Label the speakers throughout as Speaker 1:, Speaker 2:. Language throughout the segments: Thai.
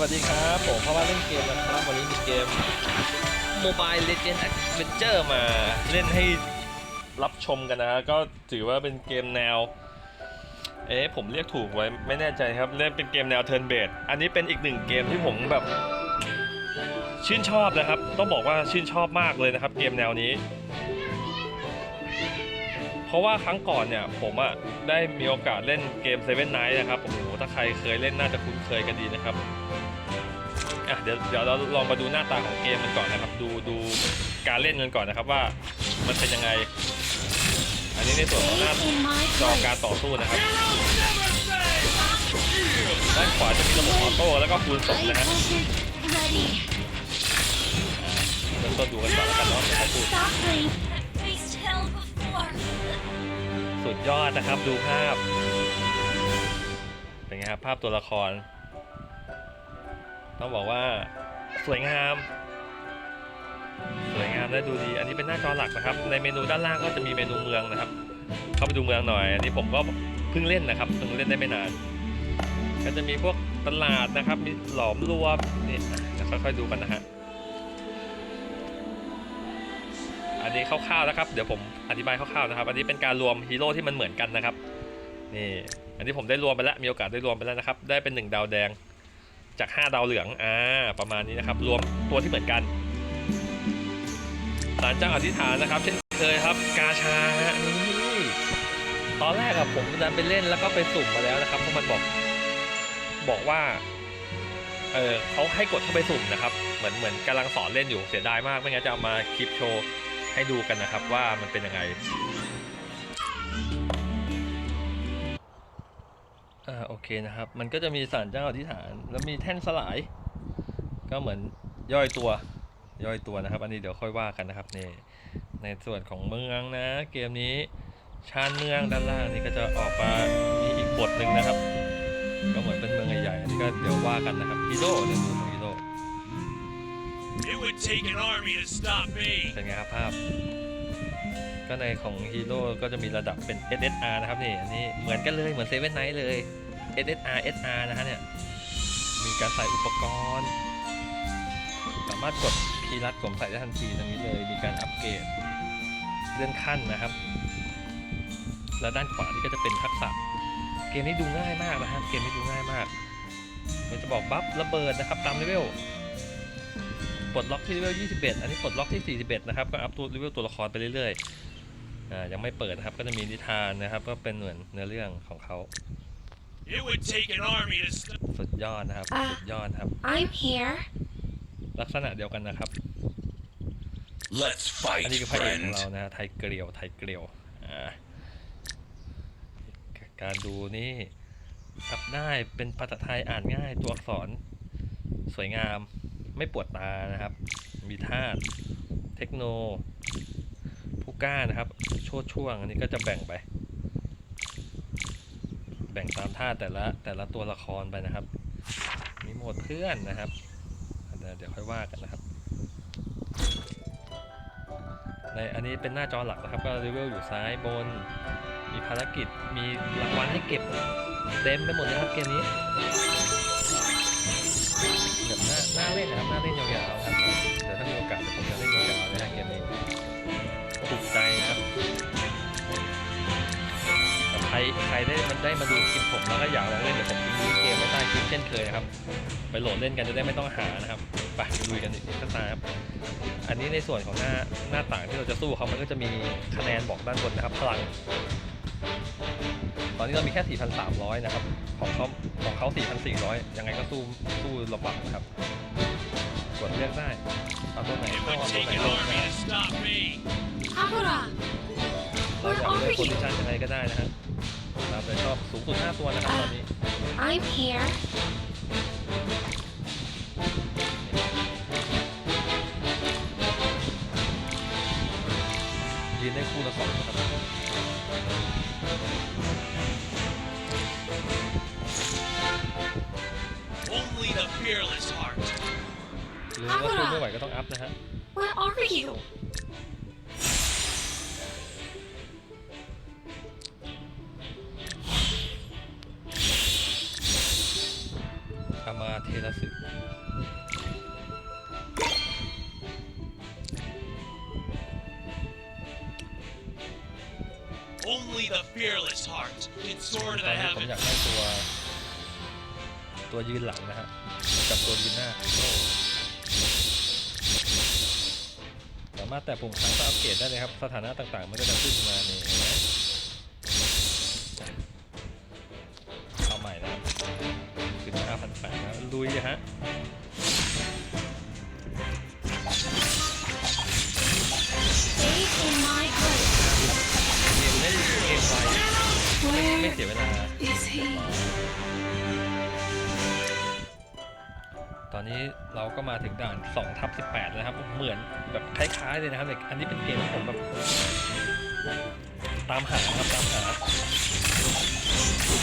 Speaker 1: วัสดีครับผมเพราะว่าเล่นเกมนะครับวันนี้มีเกม Mobile Legends Adventure มาเล่นให้รับชมกันนะฮะก็ถือว่าเป็นเกมแนว เอ๊ะผมเรียกถูกไว้ไม่แน่ใจครับ เล่นเป็นเกมแนว Turn Based อันนี้เป็นอีกหนึ่งเกมที่ผมแบบชื่นชอบนะครับ ต้องบอกว่าชื่นชอบมากเลยนะครับ เกมแนวนี้ เพราะว่าครั้งก่อนเนี่ยผมอะได้มีโอกาสเล่นเกม Seven Night นะครับโอ้โหถ้าใครเคยเล่นน่าจะคุ้นเคยกันดีนะครับ ดี๋ยวเดี๋ยวเราลองมาดูหน้าตาของเกมมันก่อนนะครับ ดูดูการเล่นกันก่อนนะครับว่ามันเป็นยังไง อันนี้ในส่วนของหน้าจอการต่อสู้นะครับด้านขวาจะมีระบบออโต้แล้วก็คูณศพนะฮะเริ่มต้นดูกันก่อนแล้วกันเนาะเดี๋ยวให้พูด
Speaker 2: Stop playing.
Speaker 3: faced hell before.
Speaker 1: สุดยอดนะครับดูภาพ เป็นไงครับภาพตัวละคร ต้องบอกว่าสวยงาม สวยงามและดูดี อันนี้เป็นหน้าจอหลักนะครับ ในเมนูด้านล่างก็จะมีเมนูเมืองนะครับ เข้าไปดูเมืองหน่อย อันนี้ผมก็เพิ่งเล่นนะครับเพิ่งเล่นได้ไม่นาน ก็จะมีพวกตลาดนะครับ มีหลอมรวมนี่อะเดี๋ยวค่อยๆดูกันนะฮะ อันนี้คร่าวๆนะครับ เดี๋ยวผมอธิบายคร่าวๆนะครับ อันนี้เป็นการรวมฮีโร่ที่มันเหมือนกันนะครับ นี่ อันนี้ผมได้รวมไปแล้ว มีโอกาสได้รวมไปแล้วนะครับ ได้เป็น1ดาวแดง จาก 5 ดาวเหลืองอ่าประมาณนี้นะครับ รวมตัวที่เหมือนกันศาลเจ้าอธิษฐานนะครับ เช่นเคยครับ กาชาฮะนี่ตอนแรกอะผมดันไปเล่นแล้วก็ไปสุ่มมาแล้วนะครับเพราะมันบอกบอกว่าเออเขาให้กดเข้าไปสุ่มนะครับ เหมือนเหมือนกำลังสอนเล่นอยู่เสียดายมากไม่งั้นจะเอามาคลิปโชว์ให้ดูกันนะครับ ว่ามันเป็นยังไง เคนะครับ มันก็จะมีสารเจ้าอธิษฐาน แล้วมีแท่นสลาย ก็เหมือนย่อยตัวย่อยตัวนะครับ อันนี้เดี๋ยวค่อยว่ากันนะครับนี่ในส่วนของเมืองนะ เกมนี้ชานเมืองด้านล่างนี่ก็จะออกมามีอีกบทหนึ่งนะครับ ก็เหมือนเป็นเมืองใหญ่ๆอันนี้ก็เดี๋ยวว่ากันนะครับฮีโร่เนี่ยดูของฮีโร่
Speaker 4: It would take an army to stop me.
Speaker 1: เป็นไงครับภาพ ก็ในของฮีโร่ก็จะมีระดับเป็น SSR นะครับนี่อันนี้เหมือนกันเลยเหมือนเซเว่นไนท์เลย SSR SR นะฮะเนี่ย มีการใส่อุปกรณ์ สามารถกดคีย์ลัดสวมใส่ได้ทันทีตรงนี้เลย มีการอัปเกรดเลื่อนขั้นนะครับ แล้วด้านขวานี่ก็จะเป็นทักษะ เกมนี้ดูง่ายมากนะฮะ เกมนี้ดูง่ายมากมันจะบอกบัฟระเบิดนะครับตามเลเวลปลดล็อกที่เลเวล 21 อันนี้ปลดล็อกที่ 41 นะครับ ก็อัพตัวเลเวลตัวละครไปเรื่อยๆ อ่า ยังไม่เปิดนะครับ ก็จะมีนิทานนะครับ ก็เป็นเหมือนเนื้อเรื่องของเขา
Speaker 4: It would take an army to stop.
Speaker 1: สุดยอดนะครับ
Speaker 2: อะ
Speaker 1: สุดยอดครับ
Speaker 2: I'm here.
Speaker 1: ลักษณะเดียวกันนะครับ
Speaker 5: Let's
Speaker 1: อัน
Speaker 5: fight,
Speaker 1: นี้คือพระเอกของ
Speaker 5: friend.
Speaker 1: เรานะฮะไทยเกลียว ไทยเกลียว อ่า การดูนี่ทับได้เป็นภาษาไทยอ่านง่าย ตัวอักษร สวยงาม ไม่ปวดตานะครับ มีธาตุเทคโน ผู้กล้านะครับ โชดช่วง อันนี้ก็จะแบ่งไปแบ่งตามธาแต่ละแต่ละตัวละครไปนะครับ มีหมดเพื่อนนะครับเดี๋ยวค่อยว่ากันนะครับ ในอันนี้เป็นหน้าจอหลักนะครับ ก็เลเวลอยู่ซ้ายบน มีภารกิจ มีรางวัลให้เก็บเต็มไปหมดเลยครับเกมนี้แบบน่าน่าเล่นนะครับน่าเล่นยาวๆครับ ได้มันได้มาดูคลิปผมแล้วก็อยากลองเล่นเดี๋ยวผมทิ้งลิงก์เกมไว้ใต้คลิปเช่นเคยนะครับ ไปโหลดเล่นกันจะได้ไม่ต้องหานะครับไปลุยกันอีกสักตาครับอันนี้ในส่วนของหน้าหน้าต่างที่เราจะสู้เขามันก็จะมีคะแนนบอกด้านบนนะครับพลัง ตอนนี้เรามีแค่ 4,300 นะครับ ของเขาของเขา4,400 ยังไงก็สู้สู้ลำบากนะครับกดเลือกได้เอาตัวไหน
Speaker 4: It
Speaker 1: เข้า
Speaker 4: would
Speaker 1: เอาตัว
Speaker 4: take
Speaker 1: ไหน
Speaker 4: an
Speaker 1: ลง
Speaker 4: army
Speaker 1: นะ
Speaker 4: to stop me.
Speaker 2: Sakura.
Speaker 1: เราอยากเลือกโพซิชันยังไงก็ได้นะฮะ ตามใจชอบสูงสุด5ตัวนะครับตอนนี้
Speaker 2: I'm here.
Speaker 1: ยืนได้คู่ละสองนะครับ
Speaker 4: Only the fearless heart.
Speaker 1: หรือว่าสู้ไม่ไหวก็ต้องอัพนะฮะ
Speaker 2: Where are you?
Speaker 1: Only the fearless heart can
Speaker 4: soar to
Speaker 1: ต
Speaker 4: the
Speaker 1: อนนี้ผม
Speaker 4: heavens.
Speaker 1: อยากได้ตัว ตัวยืนหลังนะฮะกับตัวยืนหน้า สามารถแตะปุ่มค้างเพื่ออัปเกรดได้เลยครับ สถานะต่างๆ มันก็จะขึ้นมาเนี่ย สียเวลา
Speaker 2: is he?
Speaker 1: ตอนนี้เราก็มาถึงด่าน2ทับ18แล้วนะครับ เหมือนแบบคล้ายๆเลยนะครับแต่อันนี้เป็นเกมที่ผมแบบตามหาครับตามหาแ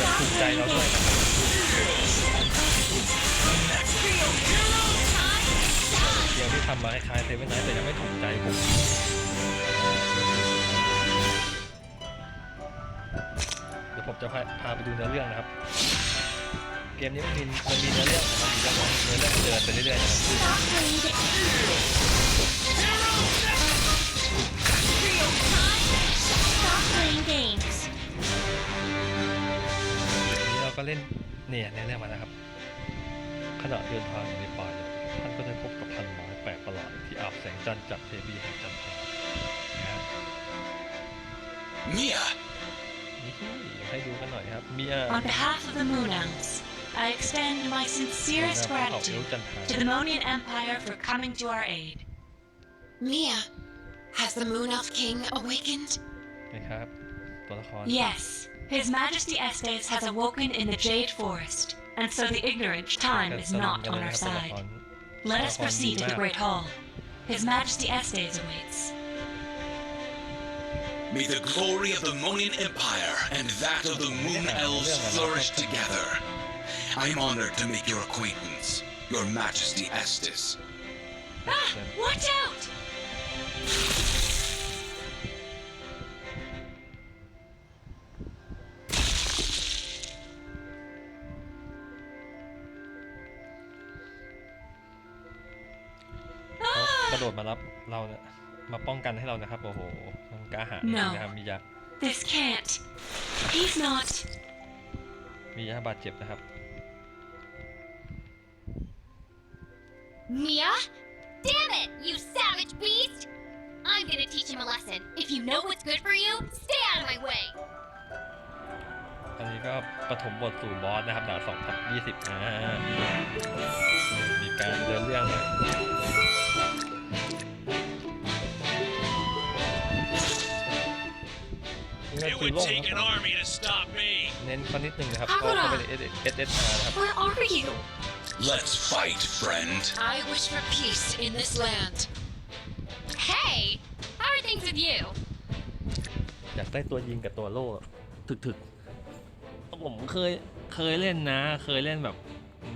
Speaker 1: บบถูกใจเราด้วยนะครับเกมที่ทำมาคล้ายๆเซเว่นไนท์แต่ยังไม่ถูกใจผม ผมจะพาพาไปดูเนื้อเรื่องนะครับ เกมนี้มันมีมันมีเนื้อเรื่องมันมีเรื่องของเนื้อเรื่องเดินไปเรื่อยๆนะครับนี้เราก็เล่นเนี่ยเนื้อเรื่องมานะครับขณะเดินทางในป่าเนี่ยท่านก็ได้พบกับพันไม้แปลกประหลาดที่อาบแสงจันทร์จากเทวีแห่งจันทรานะฮะ
Speaker 5: Mia,
Speaker 1: นี่ย ให้ดูกันหน่อยครับเมีย
Speaker 3: On behalf of the Moon Elves, I extend my sincerest
Speaker 1: เผ่าเอล
Speaker 3: gratitude
Speaker 1: จันทรา
Speaker 3: to the Monian Empire for coming to our aid.
Speaker 6: Mia, has the Moon Elf King awakened?
Speaker 1: นะครับ ตัวละคร
Speaker 3: Yes, His Majesty Estes has awoken in the Jade Forest, and so the ignorant time
Speaker 1: กัน
Speaker 3: is
Speaker 1: สนุก
Speaker 3: not
Speaker 1: กัน
Speaker 3: on
Speaker 1: เลย
Speaker 3: our
Speaker 1: นะครับตัวละ
Speaker 3: side.
Speaker 1: คร
Speaker 3: Let us
Speaker 1: Tower
Speaker 3: proceed to the
Speaker 1: Map.
Speaker 3: Great Hall. His Majesty Estes awaits.
Speaker 5: may the glory of the Monian Empire and that of the Moon Elves flourish together. I'm honored to make your acquaintance, Your Majesty Estes.
Speaker 3: Ah! Watch out!
Speaker 1: เขากระโดดมารับเราเนี่ยมาป้องกันให้เรานะครับ โอ้โหมัน กล้าหาญจริงๆนะครับมียะ
Speaker 3: This can't. He's not.
Speaker 1: มียะบาดเจ็บนะครับ
Speaker 2: Mia?
Speaker 7: Damn it, you savage beast! I'm gonna teach him a lesson. If you know what's good for you, stay out of my way.
Speaker 1: อันนี้ก็ปฐมบทสู่บอสนะครับด่านสองทับยี่สิบอ่ามีการเดินเรื่องนะ นี่ก็
Speaker 4: It
Speaker 1: คือ
Speaker 4: would
Speaker 1: โลก
Speaker 4: take
Speaker 1: นะ
Speaker 4: an
Speaker 1: ครับ
Speaker 4: army to stop me.
Speaker 1: เน้นเขานิดนึงนะครับ
Speaker 2: Sakura
Speaker 1: ก็เข้าไปใน SSR นะครับ
Speaker 2: Where are you?
Speaker 5: Let's fight, friend.
Speaker 6: I wish for peace in this land.
Speaker 7: Hey, how are things with you?
Speaker 1: อยากได้ตัวยิงกับตัวโล่ถึกถึกๆผมเคยเคยเล่นนะ เคยเล่นแบบ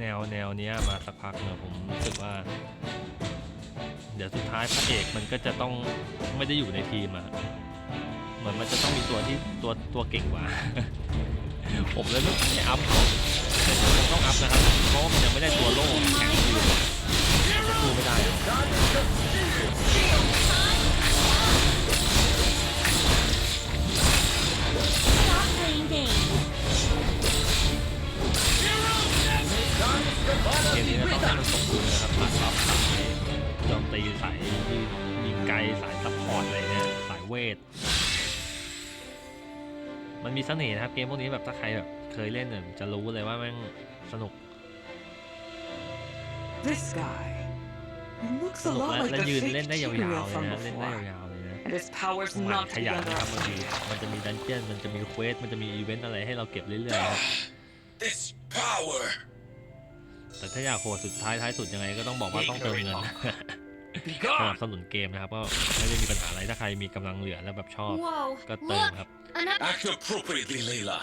Speaker 1: แนวแนวเนี้ยมาสักพักเนอะผมรู้สึกว่า เดี๋ยวสุดท้ายพระเอกมันก็จะต้องไม่ได้อยู่ในทีมอะ เหมือนมันจะต้องมีตัวที่ตัวตัวเก่งกว่า ผมเลยไม่ไม่อัพเขาแต่ผมต้องอัพนะครับ เพราะว่ามันยังไม่ได้ตัวโล่แข็งอยู่มันจะสู้ไม่ได้หรอก
Speaker 2: Stop playing games.
Speaker 1: เกมนี้นะต้องให้มันสมดุลนะครับสายรับสายโจมตีสายยิงไกลสายซัพพอร์ตอะไรเนี่ยสายเวท มันมีเสน่ห์นะครับเกมพวกนี้แบบถ้าใครแบบเคยเล่นเนี่ยจะรู้เลยว่าแม่งสนุก
Speaker 8: This guy. He looks
Speaker 1: ส
Speaker 8: a
Speaker 1: นุก
Speaker 8: lot
Speaker 1: และ
Speaker 8: like
Speaker 1: และ
Speaker 8: the
Speaker 1: ยืน
Speaker 8: fake
Speaker 1: เล่นได้ยาว
Speaker 8: hero
Speaker 1: ๆเลย
Speaker 8: from
Speaker 1: นะเล่นได้
Speaker 8: before.
Speaker 1: ยาวๆเลยนะ
Speaker 8: And his powers
Speaker 1: มัน
Speaker 8: not
Speaker 1: ข
Speaker 8: to be
Speaker 1: ยันนะครับบางที
Speaker 8: underestimated.
Speaker 1: มันจะมีดันเจียนมันจะมีเควสมันจะมีอีเวนต์อะไรให้เราเก็บเรื่อยๆครับ
Speaker 5: This power.
Speaker 1: แต่ถ้าอยากโหดสุดท้ายท้ายสุดยังไงก็ต้องบอกว่าต้องเติมเงิน
Speaker 4: Be
Speaker 1: สนับ
Speaker 4: gone.
Speaker 1: สนุนเกมนะครับ ก็ไม่ได้มีปัญหาอะไรถ้าใครมีกำลังเหลือแล้วแบบชอบ
Speaker 7: Whoa,
Speaker 1: ก็เติม
Speaker 7: look,
Speaker 1: ครับ
Speaker 7: another.
Speaker 5: Act appropriately, Layla.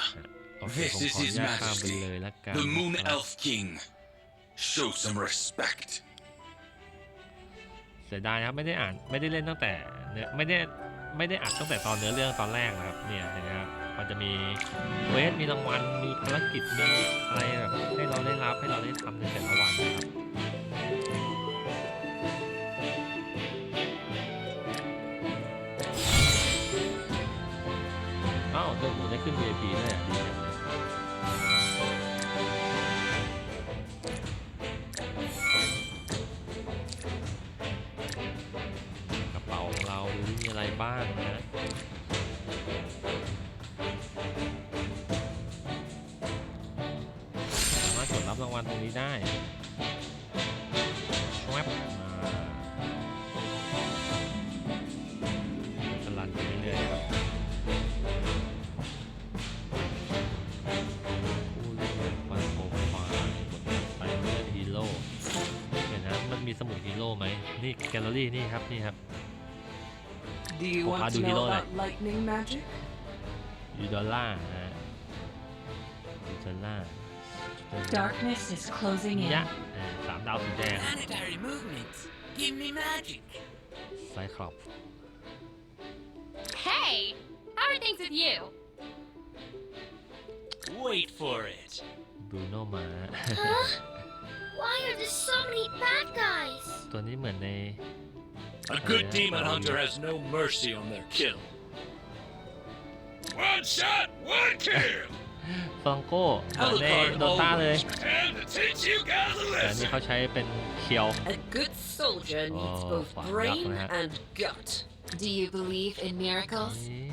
Speaker 1: โอเค
Speaker 5: This
Speaker 1: ผม
Speaker 5: is
Speaker 1: ขออ
Speaker 5: His
Speaker 1: นุญาตข้ามไป
Speaker 5: Majesty,
Speaker 1: เลยละกัน
Speaker 5: the Moon
Speaker 1: ครับ
Speaker 5: Elf King. Show some respect.
Speaker 1: เสียดายนะครับไม่ได้อ่านไม่ได้เล่นตั้งแต่เนื้อไม่ได้ไม่ได้อัดตั้งแต่ตอนเนื้อเรื่องตอนแรกนะครับเนี่ยเห็นไหมครับมันจะมีเควสมีรางวัลมีภารกิจมีอะไรแบบให้เราได้รับให้เราได้ทำในแต่ละวันนะครับ อ้าวเรื่องหมูได้วยอะดีจังเลยกระเป๋าของเราดูมีอะไรบ้างนะสามารถกดรับรางวัลตรงนี้ได้ นี่แกลเลอรี่นี่ครับ นี่ครับ
Speaker 8: Do you
Speaker 1: Well,
Speaker 8: want
Speaker 1: how
Speaker 8: to
Speaker 1: do you
Speaker 8: know
Speaker 1: know
Speaker 8: about lightning magic?
Speaker 1: ยูดอลล่าร์นะฮะยูดอลล่าร์
Speaker 3: Darkness is closing in.
Speaker 1: ยะเออสามดาวสีแดง
Speaker 6: Planetary movements. Give me magic.
Speaker 1: ไซคลอป
Speaker 7: Hey! How are things with you?
Speaker 4: Wait for it.
Speaker 1: บรูโนมา
Speaker 7: Huh? Why are there so many bad guys?
Speaker 1: ตัวนี้เหมือนใน
Speaker 4: A good demon hunter has no mercy on their kill. One shot, one kill!
Speaker 1: ฟลังโก้เหมือนในโดต้าเลย
Speaker 4: And to teach you guys a
Speaker 1: แต่อันนี้
Speaker 4: lesson.
Speaker 1: เขาใช้เป็นเคียว
Speaker 8: A good soldier needs
Speaker 1: Oh,
Speaker 8: both
Speaker 1: fuck,
Speaker 8: brain
Speaker 1: yeah.
Speaker 8: and gut.
Speaker 6: Do you believe in miracles?
Speaker 1: นี่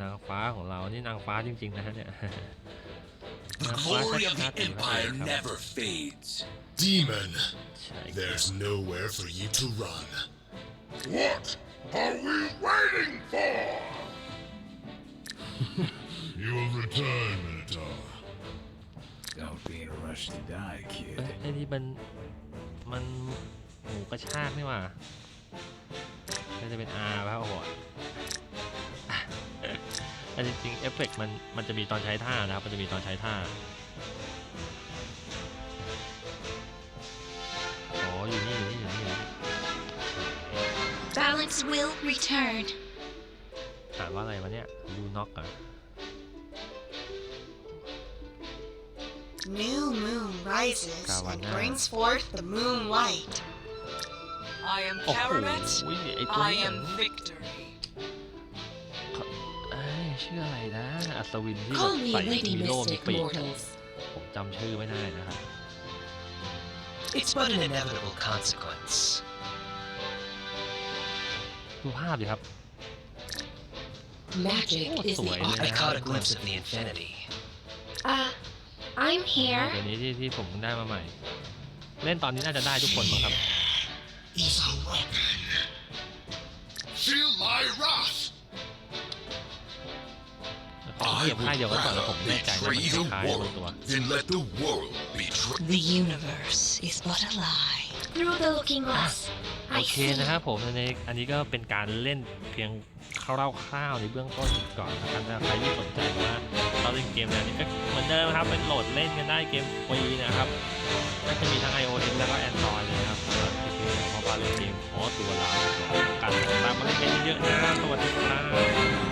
Speaker 1: นางฟ้าของเรา นี่นางฟ้าจริงๆนะฮะเนี่ย
Speaker 5: The
Speaker 1: นางฟ้า
Speaker 5: glory of
Speaker 1: ชั
Speaker 5: the
Speaker 1: ดๆอยู่ครับ
Speaker 5: Empire
Speaker 1: ครับ
Speaker 5: never fades.
Speaker 9: Demon,
Speaker 1: ใช่ครับ
Speaker 9: there's nowhere for you to run.
Speaker 10: What are we waiting for?
Speaker 9: You will return, Minotaur.
Speaker 10: Don't be in a rush to die,
Speaker 1: เอ้
Speaker 10: kid.
Speaker 1: ยไอ้นี่มันมันหมูกระชากนี่หว่าน่าจะเป็น R ป่ะโอ้โหอ่ะ แต่จริงๆเอฟเฟกต์มันมันจะมีตอนใช้ท่านะครับ มันจะมีตอนใช้ท่า อ๋อ อยู่นี่อยู่นี่อยู่นี่อยู่นี่
Speaker 2: Balance will return.
Speaker 1: อ่านว่าอะไรวะเนี่ยลูน็อกอะ
Speaker 6: New moon rises and
Speaker 1: Kawana.
Speaker 6: brings forth the moonlight.
Speaker 8: I am
Speaker 1: โอ้โห
Speaker 8: Karamet.
Speaker 1: ไอ้ตัว
Speaker 8: I
Speaker 1: นี้
Speaker 8: am victory.
Speaker 1: เอ้ยชื่ออะไรนะ อัศวินที่แบบ
Speaker 2: Call me
Speaker 1: ใส่
Speaker 2: Lady
Speaker 1: ฮีโร่มี
Speaker 2: Mystic
Speaker 1: ปีก
Speaker 2: mortals.
Speaker 1: ผมจำชื่อไม่ได้นะครับ
Speaker 11: It's but an inevitable consequence.
Speaker 1: ดูภาพดิครับ
Speaker 2: Magic
Speaker 1: Oh,
Speaker 2: is the
Speaker 1: sweet.
Speaker 2: art.
Speaker 11: I caught a glimpse of the infinity.
Speaker 2: Uh, I'm
Speaker 1: เดี๋
Speaker 2: here.
Speaker 1: ยวนี้ที่ที่ผมเพิ่งได้มาใหม่ เล่นตอนนี้น่าจะได้ทุกคนมั้งครับ
Speaker 9: Is a weapon.
Speaker 1: เทียบ
Speaker 5: I
Speaker 1: ค่าย
Speaker 5: would
Speaker 1: เดียวกันก่อนแล้วผม
Speaker 5: rather
Speaker 1: ไม่แน่ใจนะมัน
Speaker 5: betray
Speaker 1: ค
Speaker 5: the
Speaker 1: ล้ายๆบางตัว
Speaker 5: world than let the world betray.
Speaker 3: The universe is but a lie.
Speaker 2: Through the looking glass.
Speaker 1: โอ
Speaker 2: I
Speaker 1: เค
Speaker 2: see.
Speaker 1: นะครับผมในอันนี้ก็เป็นการเล่นเพียงคร่าวๆในเบื้องต้นก่อนนะครับถ้าใครที่สนใจว่าเราเล่นเกมแนวนี้ก็เหมือนเดิมครับเป็นโหลดเล่นกันได้เกมฟรีนะครับก็จะมีทั้ง iOS แล้วก็ Android เลยนะครับสำหรับที่เพราะว่าเล่นเกมขอตัวลาไปก่อนกันตามมาเล่นเกมเยอะๆนะสวัสดีครับ